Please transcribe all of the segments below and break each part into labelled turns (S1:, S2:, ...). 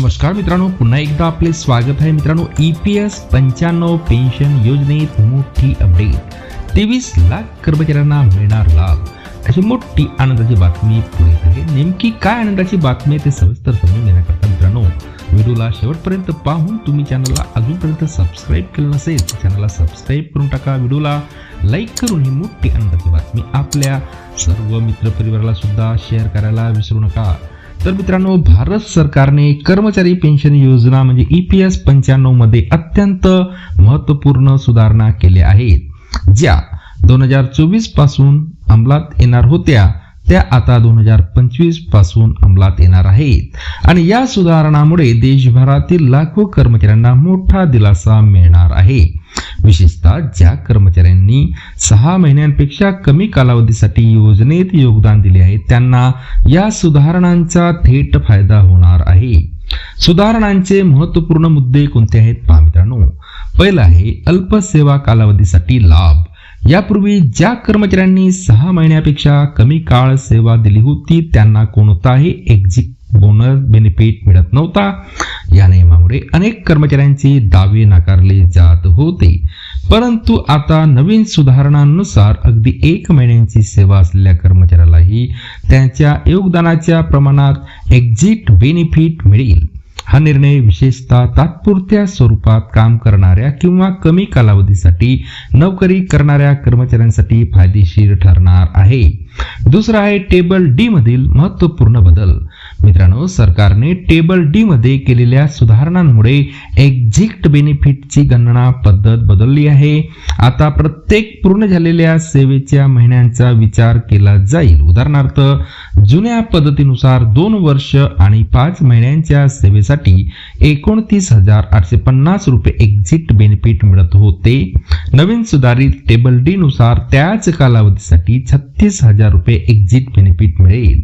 S1: नमस्कार मित्रांनो पुन्हा एकदा आपले स्वागत आहे मित्रांनो ई पी एस पंच्याण्णव पेन्शन योजनेत मोठी अपडेट तेवीस लाख कर्मचाऱ्यांना मिळणार लाभ. अशी मोठी आनंदाची बातमी पुढे आहे. नेमकी काय आनंदाची बातमी आहे ते सविस्तर समजून घेण्याकरता मित्रांनो व्हिडिओला शेवटपर्यंत पाहून तुम्ही चॅनलला अजूनपर्यंत सबस्क्राईब केलं नसेल तर चॅनलला सबस्क्राईब करून टाका. व्हिडिओला लाईक करून ही मोठी आनंदाची बातमी आपल्या सर्व मित्रपरिवाराला सुद्धा शेअर करायला विसरू नका. तर मित्रांनो भारत सरकारने कर्मचारी पेन्शन योजना म्हणजे ई पी एस पंच्याण्णवमध्ये अत्यंत महत्त्वपूर्ण सुधारणा केल्या आहेत. ज्या दोन हजार चोवीसपासून अंमलात येणार होत्या त्या आता दोन हजार पंचवीसपासून अंमलात येणार आहेत. आणि या सुधारणामुळे देशभरातील लाखो कर्मचाऱ्यांना मोठा दिलासा मिळणार आहे. विशेषतः ज्या कर्मचाऱ्यांनी सहा महिन्यांपेक्षा कमी कालावधीसाठी योजनेत योगदान दिले आहे त्यांना या सुधारणांचा थेट फायदा होणार आहे. सुधारणांचे महत्त्वपूर्ण मुद्दे कोणते आहेत पहा मित्रांनो. पहिला आहे अल्प सेवा कालावधीसाठी लाभ. यापूर्वी ज्या कर्मचाऱ्यांनी सहा महिन्यापेक्षा कमी काळ सेवा दिली होती त्यांना कोणताही एक्झिट बोनस बेनिफिट मिळत नव्हता. याने नियमामुळे अनेक कर्मचाऱ्यांचे दावे नाकारले जात होते. परंतु आता नवीन सुधारणांनुसार अगदी एक महिन्यांची सेवा असलेल्या कर्मचाऱ्यालाही त्यांच्या योगदानाच्या प्रमाणात एक्झिट बेनिफिट मिळेल. हा निर्णय विशेषतः तात्पुरत्या स्वरूपात काम करणाऱ्या किंवा कमी कालावधीसाठी नोकरी करणाऱ्या कर्मचाऱ्यांसाठी फायदेशीर ठरणार आहे. दुसरा आहे टेबल डी मधील महत्त्वपूर्ण बदल. मित्रांनो सरकारने टेबल डी मध्ये केलेल्या सुधारणांमुळे एक्झिट बेनिफिटची गणना पद्धत बदलली आहे. आता प्रत्येक पूर्ण झालेल्या सेवेच्या महिन्यांचा विचार केला जाईल. उदाहरणार्थ जुन्या पद्धतीनुसार दोन वर्ष आणि पाच महिन्यांच्या सेवेसाठी एकोणतीस हजार आठशे पन्नास रुपये एक्झिट बेनिफिट मिळत होते. नवीन सुधारित टेबल डी नुसार त्याच कालावधीसाठी छत्तीस हजार रुपये एक्झिट बेनिफिट मिळेल.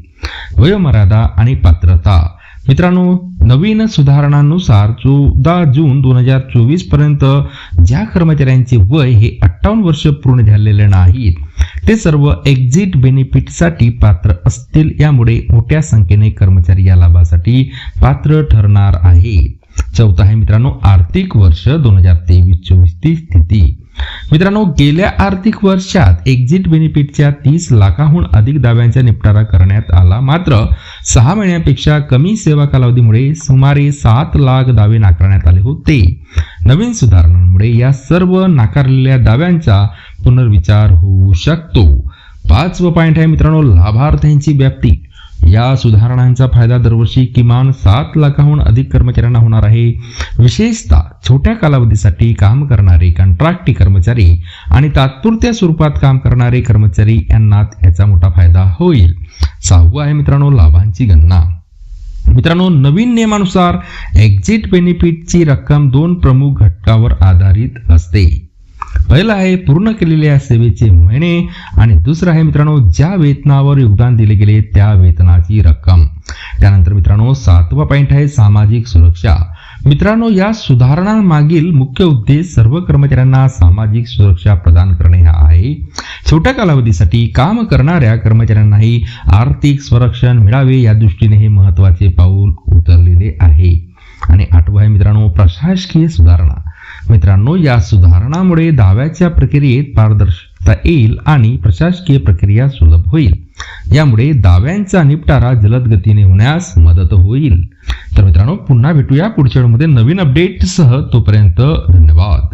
S1: वयोमर्यादा आणि पात्रता. मित्रांनो नवीन सुधारणांनुसार चौदा जून दोन हजार चोवीसपर्यंत ज्या कर्मचाऱ्यांचे वय हे अठ्ठावन्न वर्ष पूर्ण झालेले नाहीत ते सर्व एक्झिट बेनिफिटसाठी पात्र असतील. यामुळे मोठ्या संख्येने कर्मचारी या लाभासाठी पात्र ठरणार आहेत. चौथा आहे मित्रांनो आर्थिक वर्ष दोन हजार तेवीस चोवीस ती स्थिती. मित्रांनो गेल्या आर्थिक वर्षात एक्झिट बेनिफिटच्या तीस लाखाहून अधिक दाव्यांचा निपटारा करण्यात आला. मात्र सहा महिन्यापेक्षा कमी सेवा कालावधीमुळे सुमारे सात लाख दावे नाकारण्यात आले होते. नवीन सुधारणांमुळे या सर्व नाकारलेल्या दाव्यांचा पुनर्विचार होऊ शकतो. पाचवं पॉईंट आहे मित्रांनो लाभार्थ्यांची व्याप्ती. या सुधारणांचा फायदा दरवर्षी किमान सात लाखाहून अधिक कर्मचाऱ्यांना होणार आहे. विशेषतः छोट्या कालावधीसाठी काम करणारे कंत्राटी कर्मचारी आणि तात्पुरत्या स्वरूपात काम करणारे कर्मचारी यांना याचा मोठा फायदा होईल. सहावं आहे मित्रांनो लाभांची गणना. मित्रांनो नवीन नियमानुसार एक्झिट बेनिफिटची रक्कम दोन प्रमुख घटकावर आधारित असते. पहिलं आहे पूर्ण केलेल्या सेवेचे महिने. आणि दुसरं आहे मित्रांनो ज्या वेतनावर योगदान दिले गेले त्या वेतनाची रक्कम. त्यानंतर मित्रांनो सातवा पॉईंट आहे सामाजिक सुरक्षा. मित्रांनो या सुधारणांमागील मुख्य उद्देश सर्व कर्मचाऱ्यांना सामाजिक सुरक्षा प्रदान करणे हा आहे. छोट्या कालावधीसाठी काम करणाऱ्या कर्मचाऱ्यांनाही आर्थिक संरक्षण मिळावे या दृष्टीने हे महत्त्वाचे पाऊल उचललेले आहे. आणि आठवं आहे मित्रांनो प्रशासकीय सुधारणा. मित्रांनो या सुधारणामुळे दाव्याच्या प्रक्रियेत पारदर्शकता येईल आणि प्रशासकीय प्रक्रिया सुलभ होईल. यामुळे दाव्यांचा निपटारा जलद गतीने होण्यास मदत होईल. तर मित्रांनो पुन्हा भेटूया पुढच्या वेळेमध्ये नवीन अपडेटसह तोपर्यंत धन्यवाद.